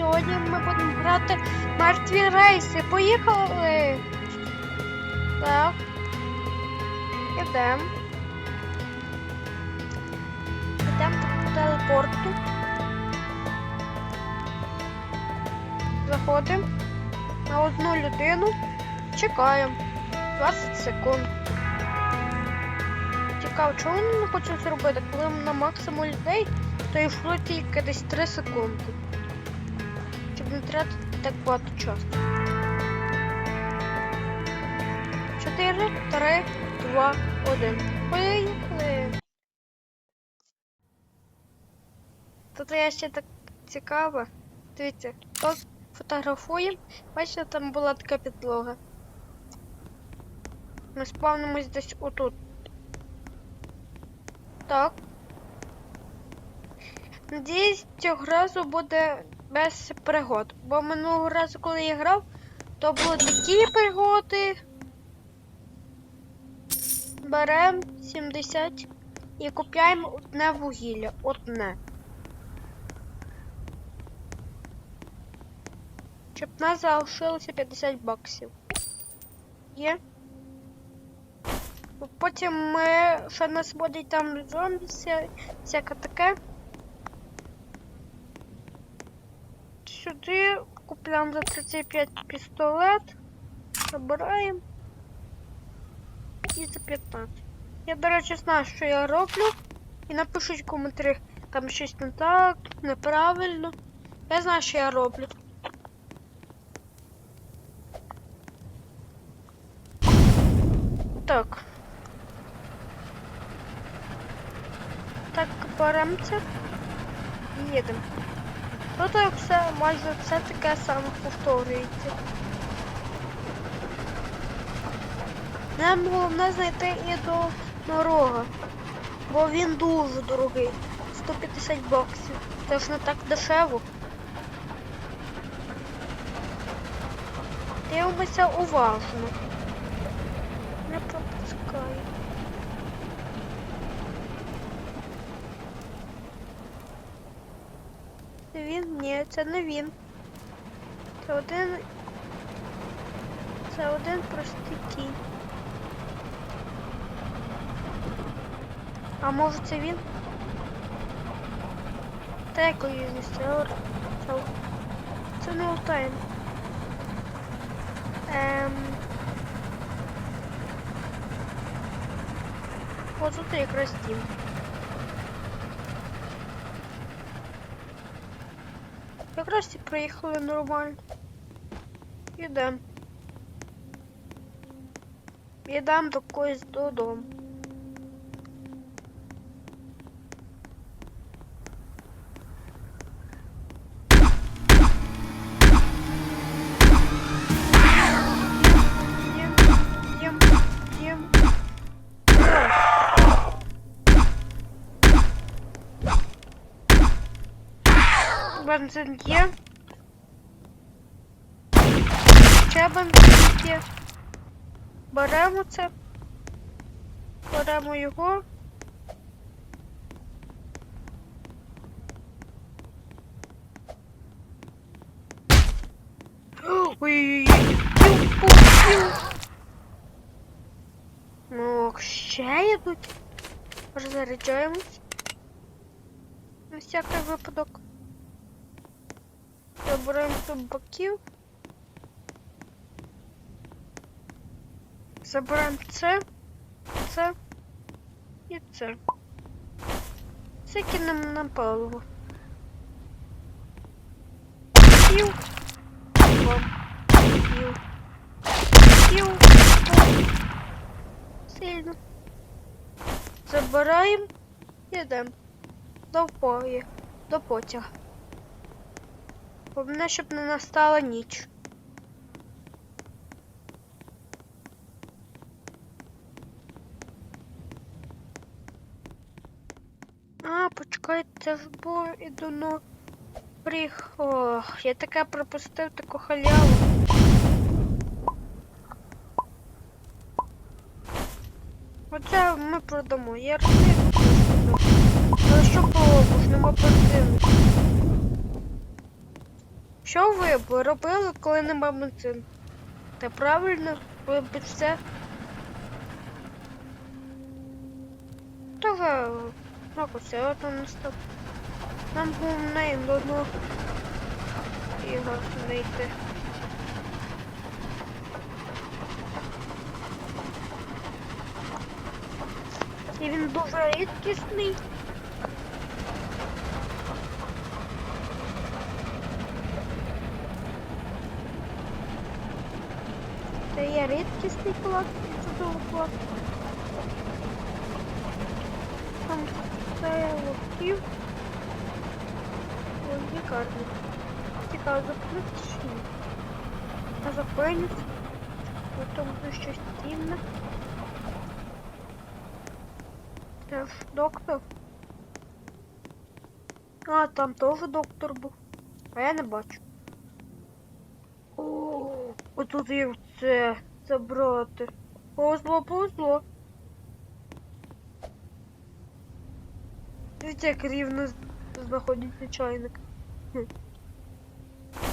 Сьогодні ми будемо грати мертві рейси. Поїхали! Так. Ідемо. Ідемо по телепорту. Заходимо на одну людину. Чекаємо. 20 секунд. Цікаво, чого вони не хочуть зробити? Коли на максимум людей, то йшло тільки десь 3 секунди. Не так багато часу. 4, 3, 2, 1. Поїхали. Тут я ще так цікаво. Дивіться, тут фотографуємо. Бачите, там була така підлога. Ми спавнимось десь отут. Так. Надіюсь, цього разу буде без пригод. Бо минулого разу, коли я грав, то були такі пригоди. Беремо 70 і купляємо одне вугілля. Одне. Щоб нас залишилося 50 баксів. Є? Потім ми ще нас водить там зомбі, вся, всяке таке. Сюди купляємо за 35 пістолет, забираємо і за 15. Я, до речі, знаю, що я роблю. І напишіть в коментарях, там щось не так, неправильно. Я знаю, що я роблю. Так. Так, беремо це і. Тут все майже все таке саме повторюється. Нам головне знайти єдинорога, бо він дуже дорогий. 150 баксів. Це ж не так дешево. Дивимося уважно. Не пропускаю. Це він? Ні, це не він. Це один. Це один простий кінь. А може це він? Та якої не це це, не Олтайн. Ем... Ось тут якраз Дім. Якраз і приїхали нормально. Ідем. Ідем до когось додому. Бензин є. Ще бензин є. Беремо це. Беремо його. Ой-ой-ой. Ну, ще йдуть. Роззаряджаємось. На всякий випадок. Забираємо зубаків. Забираємо це, це і це. Це кинемо на паливо. Пів. Бом. Пів. Пів. Сильно. Забираємо йдемо. До пої. До потяга. Головне, щоб не настала ніч. А, почекайте, ж було і до прих. Ох, я таке пропустив таку халяву. Оце ми продамо. Я розумію. Але що було, бо ж нема бензину. Що ви б робили, коли нема бензину? Та правильно, ви б все. Та як усе там не став. Нам головне до одного його знайти. І він дуже рідкісний. Це є рідкісний клад, чудовий клад. Там це локтів. Ой, лікарня. Цікаво, запинити чи ні? А запиниться. Потім буде щось цінне. Це ж доктор. А, там теж доктор був. А я не бачу. О, отут є це забрати. Повезло, повезло. Дивіться, як рівно знаходиться чайник. Хм.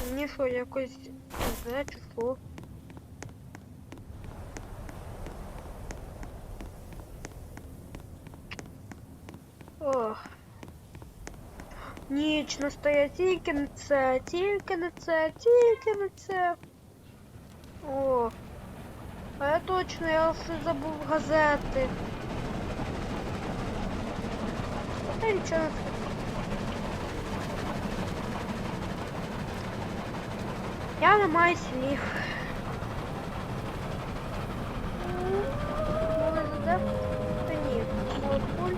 Мені що, якось не знаю, чи що. Ох. Ніч настає тільки не це, тільки не це, тільки не це. О. А я точно, я вже забув газети. Та нічого не. Я не маю слів. Може заде? Та ні. Молодкуль.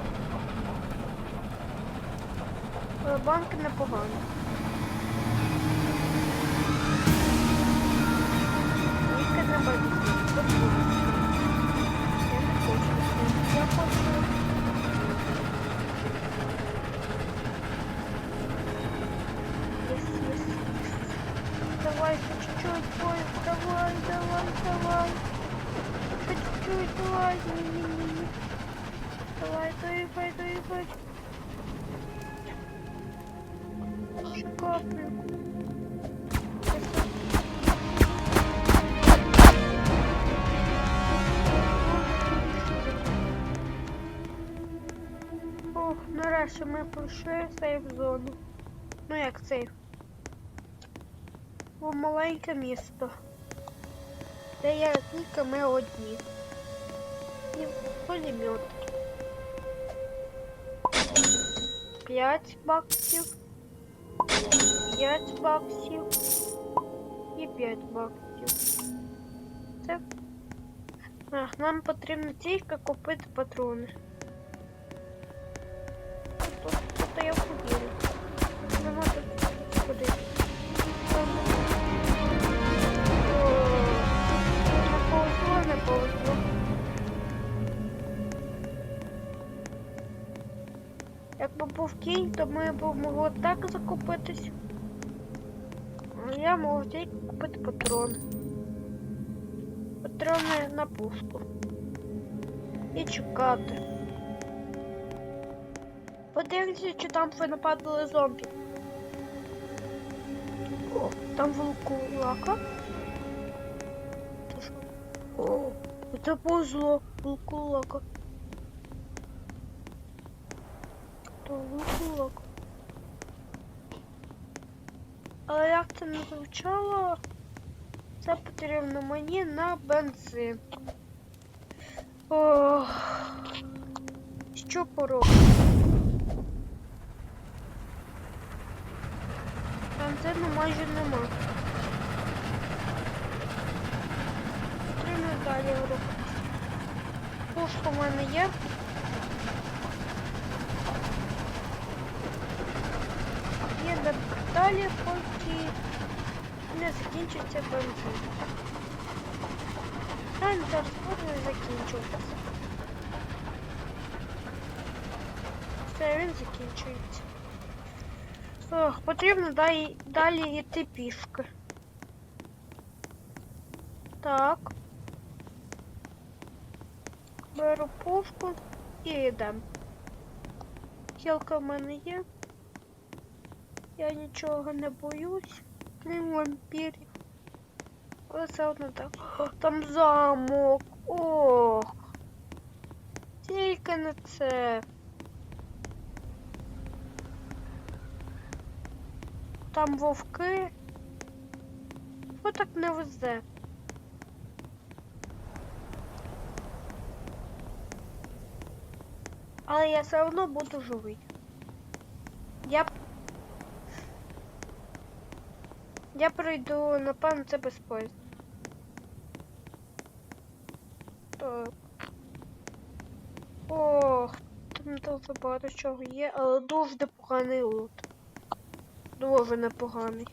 Е, Банки непогані. Давай чуть-чуть, Бой, давай, давай, давай. Чуть-чуть, давай. Давай, доебай, доебай. Каплю. Нарешті ми пройшли сейф зону. Ну як сейф? Бо маленьке місто. Де є тільки ми одні. І пулемет. П'ять баксів. П'ять баксів. І п'ять баксів. Це. Ах, нам потрібно тільки купити патрони. Тут я повірю. Нема тут куди. Не повезло, не повезло. Якби був кінь, то ми б могли так закупитись. А я можу тільки купити патрон. Патрони на пушку. І чекати. Подивіться, чи там ви нападали зомбі. О, там що? О, це повезло, волкулака. То волкулака. Але як це не звучало, це потрібно мені на бензин. Ох, що поробити? Бензину майже нема. Потрібно далі рухатись. Пушка в мене є. Їдемо далі, поки не закінчиться бензин. Він зараз може закінчуватися. Все, він закінчується. Ох, потрібно далі, далі йти пішки. Так. Беру пушку і йдемо. Хілка в мене є. Я нічого не боюсь. крім вампірів. Але все одно так. Там замок. Ох. Тільки не це. Там вовки. Що так не везе? Але я все одно буду живий. Я. Я пройду, напевно, це без поїзда. Так. Ох, там дуже багато чого є, але дуже непоганий лут. Дуже непоганий.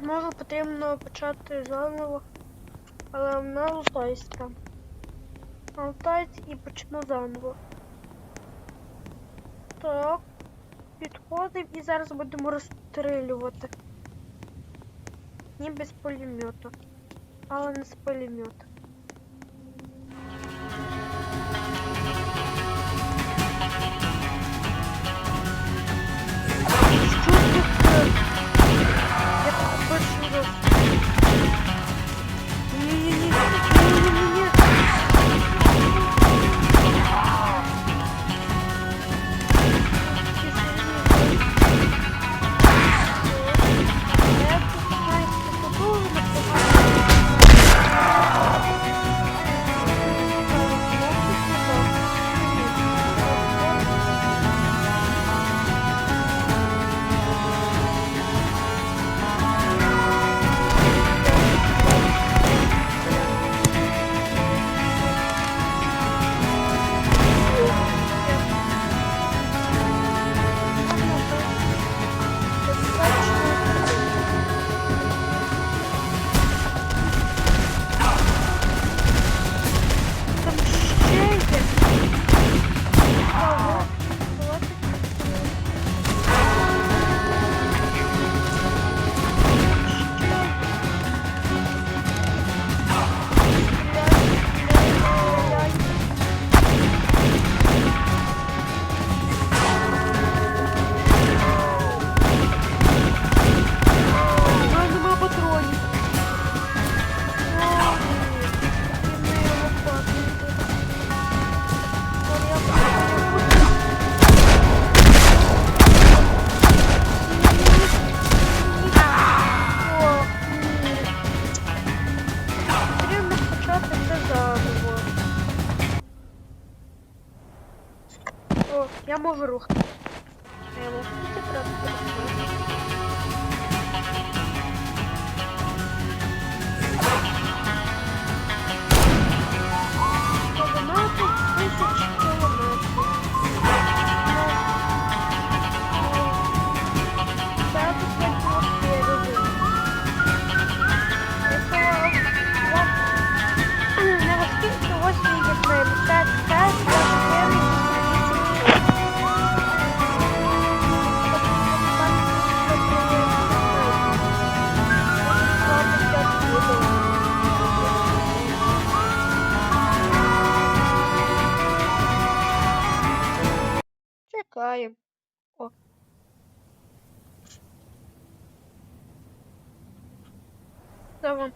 Може потрібно почати заново, але в нас лутаюсь там. Лутаюсь і почну заново. Так. Підходимо і зараз будемо розстрілювати. Ні без пулемета. Але не з пулемета.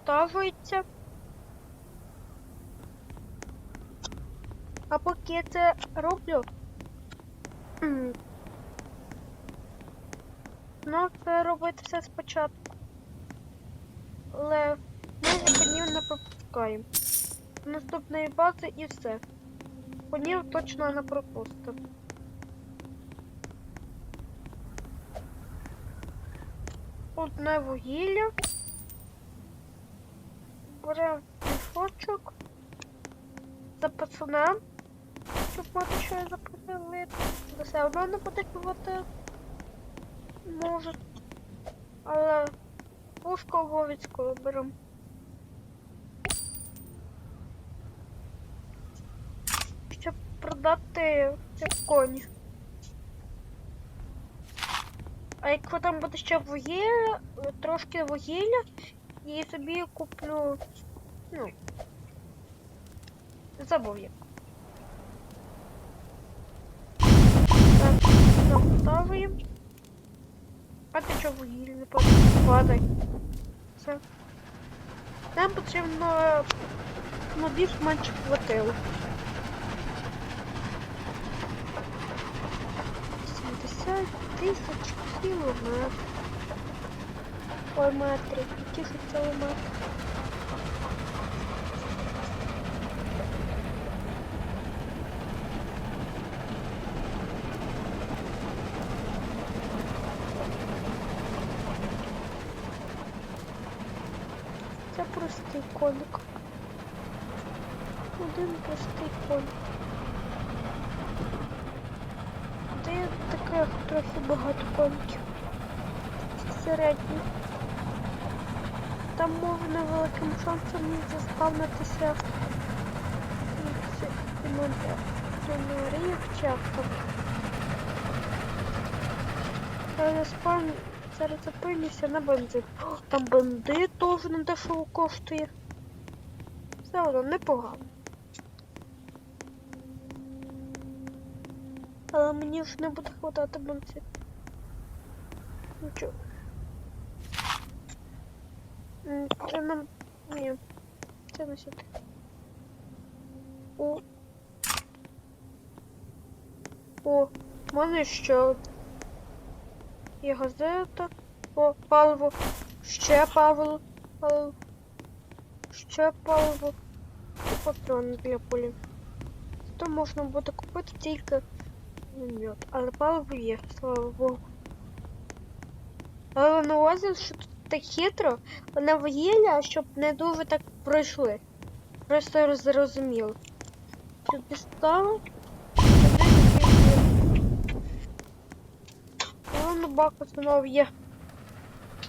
Завантажується. А поки я це роблю. Ну, це робити все спочатку. Але ми конів не пропускаємо. Наступної бази і все. Конів точно не пропустимо. Одне вугілля. Беремо мішочок. За пацанам. Щоб мати що я заподілити. Все одно не буде бувати. Може. Але пушку обов'язково беремо. Щоб продати ці коні. А якщо там буде ще вугілля, трошки вугілля, і собі куплю. Ну. Забув як. Так, завантажуємо. А ти чого вугілля не падай? Все. Нам потрібно ну, більш-менш хватило. 70 тисяч кілометрів. Ой, метрів. Які це метри? Це простий коник. Один простий коник. Де є таке трохи багато коників. Середній. Там можна великим шансом заспавнитися чи там. Зараз спавн... Зараз запинюся на бензин. Там бенди теж не дешево коштує. Все одно непогано. Але мені ж не буде хватати бензин. Нічого. Це нам... Ні. Це не сюди. О. О, мене ще є газета. О, паливо. Ще паливо. Паливо. Ще паливо. І патрони для пулі. То можна буде купити тільки мед. Але паливо є, слава Богу. Але на увазі, що тут так хитро, вона вугілля, щоб не дуже так пройшли. Просто зрозуміло. Сюди стало. Воно баку знову є.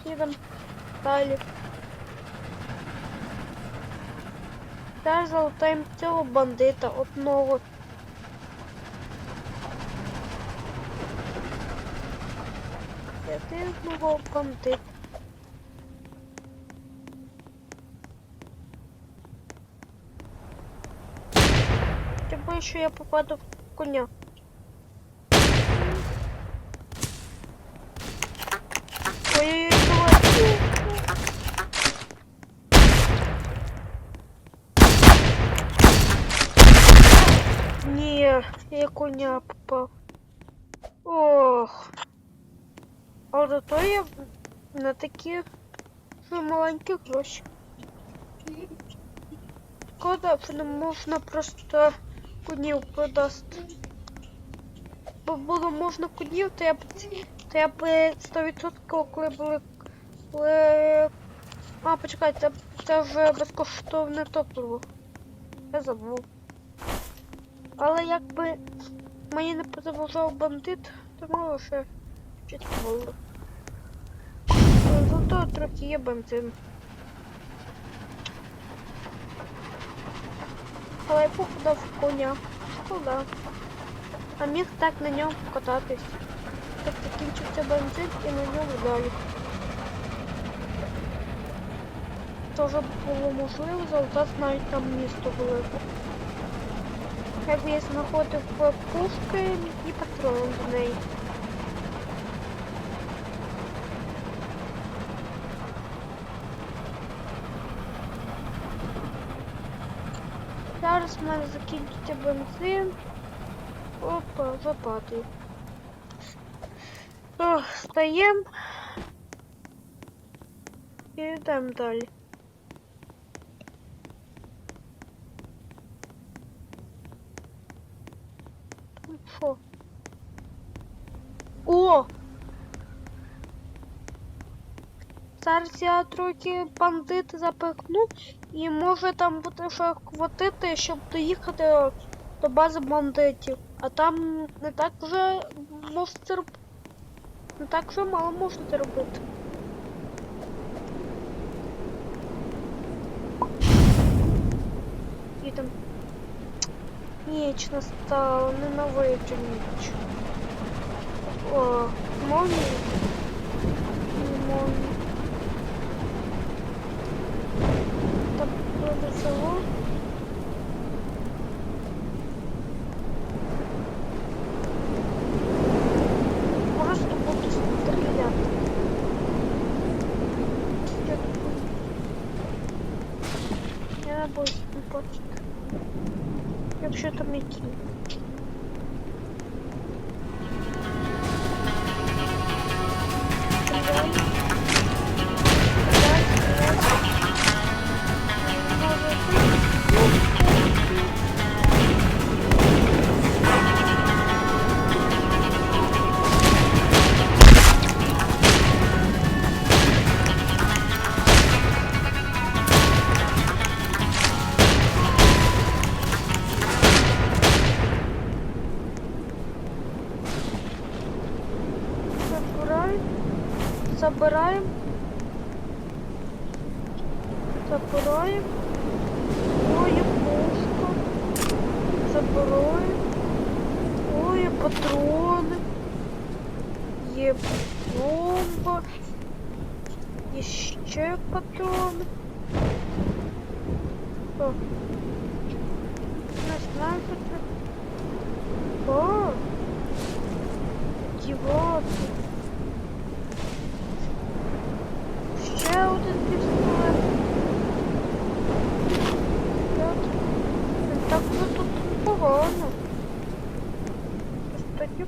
Їдемо далі. Та залутаємо цього бандита одного. Єдиного бандита. Я боюсь, що я попаду в коня. Ні, я коня попав. Ох. Але зато я на такі вже маленькі гроші. Не можна просто конів продасти. Бо було можна конів, то я б то я б 100% коли були. Коли... А, почекайте, це, це вже безкоштовне топливо. Я забув. Але якби мені не заважав бандит, то мало ще чуть було. Зато трохи є бензин. Але я попадав в коня. Шкода. А міг так на ньому кататись. Так закінчився бензин і на ньому далі. Тоже було можливо залутати навіть там місто велике. Якби я знаходив пушки і патрон до неї. Зараз мене закінчиться бензин. Опа, западаю. О, и І йдемо. Там Що? О! Я трохи бандит запихну і може там буде що хватити, щоб доїхати до бази бандитів. А там не так вже можна це роб... Не так вже мало можна це робити. І там ніч настала, ненавиджу ніч. О, молнії.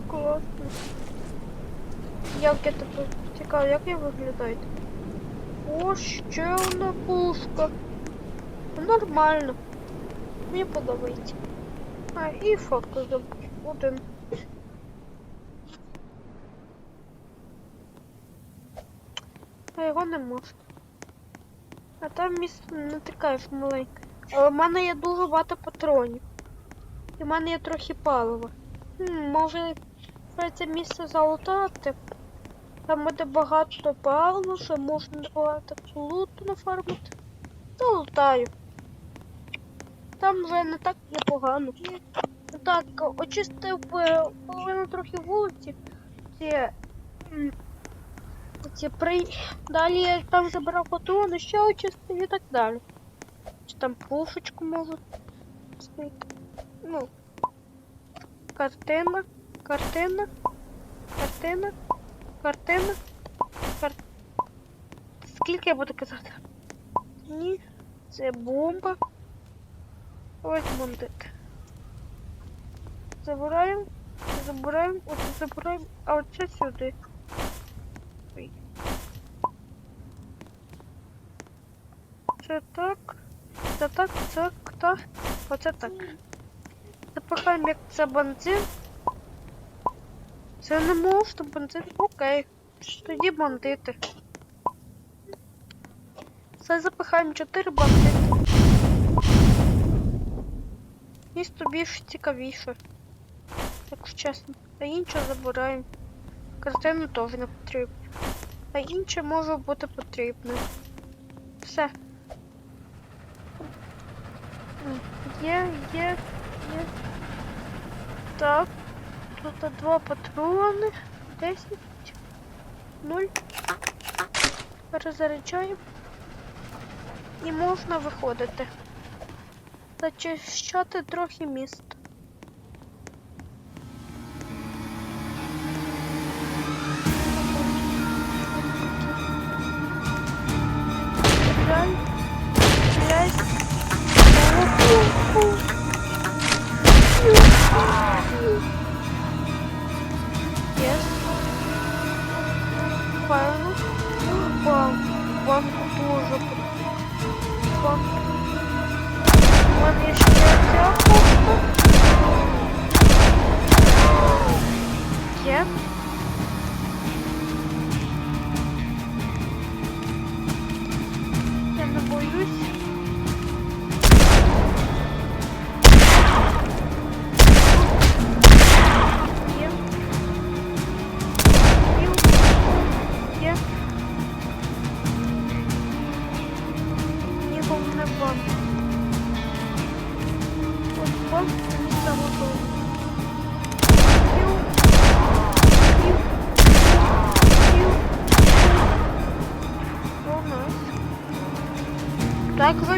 Класно. Як я тепер цікаво, як я виглядаю? О, ще одна пушка. Нормально. Мені подобається. А, і фотку забув. Один. А його не можна. А там місце не таке ж маленьке. Але в мене є дуже багато патронів. І в мене є трохи палива. Хм, може це місце залутати? Там буде багато палива, що можна багато луту нафармити. Залутаю. Там вже не так непогано. Так, очистив е, половину трохи вулиці. Ці, ці при... Далі там забирав патрони, ще очистив і так далі. Чи там пушечку можу. Ну. Картина, картина, картина, картина, кар... Скільки я буду казати? Ні, це бомба. Ось бандит. Забираємо, забираємо, оце забираємо, а оце сюди. Ой. Це так, це так, це так, оце так. Запихаємо як це бензин. Це не можна бензин. Окей. Тоді бандити. Це запихаємо 4 бандити. Місто більш цікавіше. Якщо чесно. А інше забираємо. Картину теж не потрібно. А інше може бути потрібно. Все. Є, є, є. Так. Тут два патрони. 10. 0. Перезаряджаємо. І можна виходити. Зачищати трохи міст.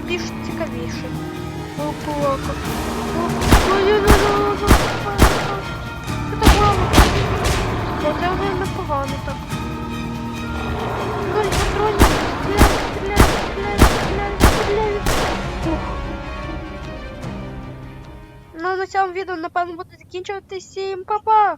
Більш цікавіше. О, кулака. Це так мало. Це вже непогано так. Ой, патронів. Стріляй, стріляй, стріляй, стріляй, стріляй. Ну, на цьому відео, напевно, буде закінчувати. Всім па-па!